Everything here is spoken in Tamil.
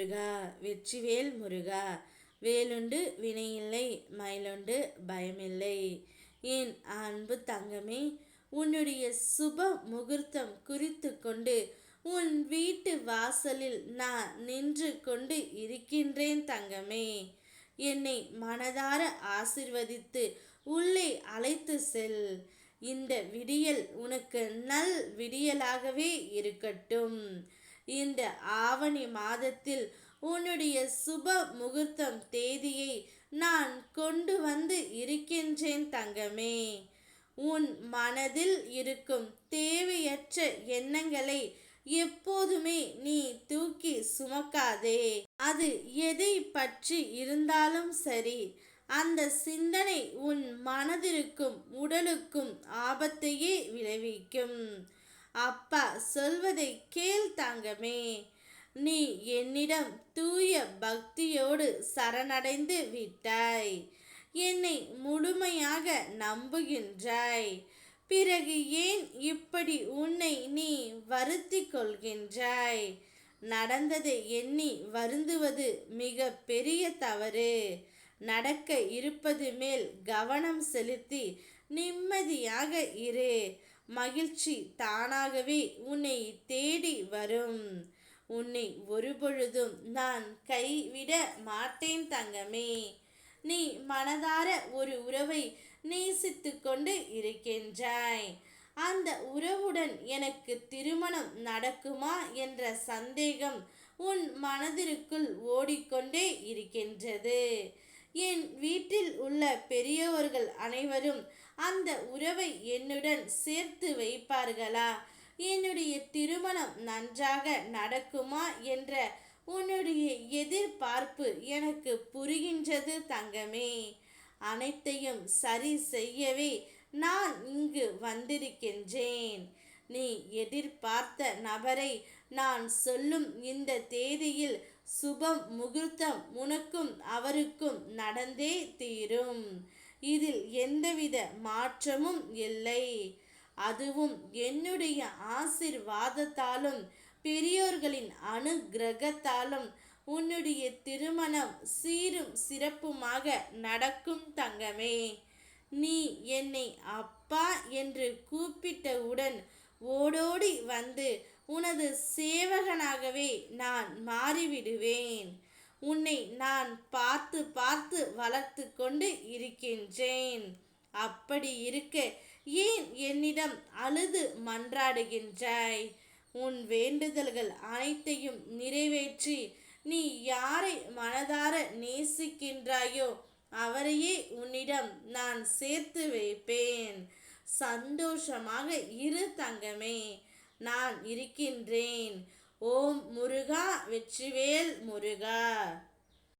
முருகா வெற்றிவேல் முருகா வேலுண்டு வினையில்லை மயிலுண்டு பயமில்லை. என் அன்பு தங்கமே உன்னுடைய சுப முகூர்த்தம் குறித்து கொண்டு உன் வீட்டு வாசலில் நான் நின்று கொண்டு இருக்கின்றேன் தங்கமே. என்னை மனதார ஆசிர்வதித்து உள்ளே அழைத்து செல். இந்த விடியல் உனக்கு நல் விடியலாகவே இருக்கட்டும். இந்த ஆவணி மாதத்தில் உன்னுடைய சுப முகூர்த்தம் தேதியை நான் கொண்டு வந்து இருக்கின்றேன் தங்கமே. உன் மனதில் இருக்கும் தேவையற்ற எண்ணங்களை எப்போதுமே நீ தூக்கி சுமக்காதே. அது எதை பற்றி இருந்தாலும் சரி அந்த சிந்தனை உன் மனதிற்கும் உடலுக்கும் ஆபத்தையே விளைவிக்கும். அப்பா சொல்வதை கேள் தாங்கமே. நீ என்னிடம் தூய பக்தியோடு சரணடைந்து விட்டாய். என்னை முழுமையாக நம்புகின்றாய். பிறகு ஏன் இப்படி உன்னை நீ வருத்தி கொள்கின்றாய்? நடந்ததை எண்ணி வருந்துவது மிக பெரிய தவறு. நடக்க இருப்பது மேல் கவனம் செலுத்தி நிம்மதியாக இரு. மகிழ்ச்சி தானாகவே உன்னை தேடி வரும். உன்னை ஒருபொழுதும் நான் கைவிட மாட்டேன் தங்கமே. நீ மனதார ஒரு உறவை நேசித்து கொண்டு இருக்கின்றாய். அந்த உறவுடன் எனக்கு திருமணம் நடக்குமா என்ற சந்தேகம் உன் மனதிற்குள் ஓடிக்கொண்டே இருக்கின்றது. என் வீட்டில் உள்ள பெரியவர்கள் அனைவரும் அந்த உறவை என்னுடன் சேர்த்து வைப்பார்களா? என்னுடைய திருமணம் நன்றாக நடக்குமா என்ற உன்னுடைய எதிர்பார்ப்பு எனக்கு புரிகின்றது தங்கமே. அனைத்தையும் சரி செய்யவே நான் இங்கு வந்திருக்கின்றேன். நீ எதிர்பார்த்த நபரை நான் சொல்லும் இந்த தேதியில் சுபம் முகூர்த்தம் உனக்கும் அவருக்கும் நடந்தே தீரும். இதில் எந்தவித மாற்றமும் இல்லை. அதுவும் என்னுடைய ஆசிர்வாதத்தாலும் பெரியோர்களின் அனுகிரகத்தாலும் உன்னுடைய திருமணம் சீரும் சிறப்புமாக நடக்கும் தங்கமே. நீ என்னை அப்பா என்று கூப்பிட்டவுடன் ஓடோடி வந்து உனது சேவகனாகவே நான் மாறிவிடுவேன். உன்னை நான் பார்த்து பார்த்து வளர்த்து கொண்டு இருக்கின்றேன். அப்படி இருக்க ஏன் என்னிடம் அழுது மன்றாடுகின்றாய்? உன் வேண்டுதல்கள் அனைத்தையும் நிறைவேற்றி நீ யாரை மனதார நேசிக்கின்றாயோ அவரையே உன்னிடம் நான் சேர்த்து வைப்பேன். சந்தோஷமாக இரு தங்கமே. நான் இருக்கின்றேன். ஓம் முருகா வெற்றிவேல் முருகா.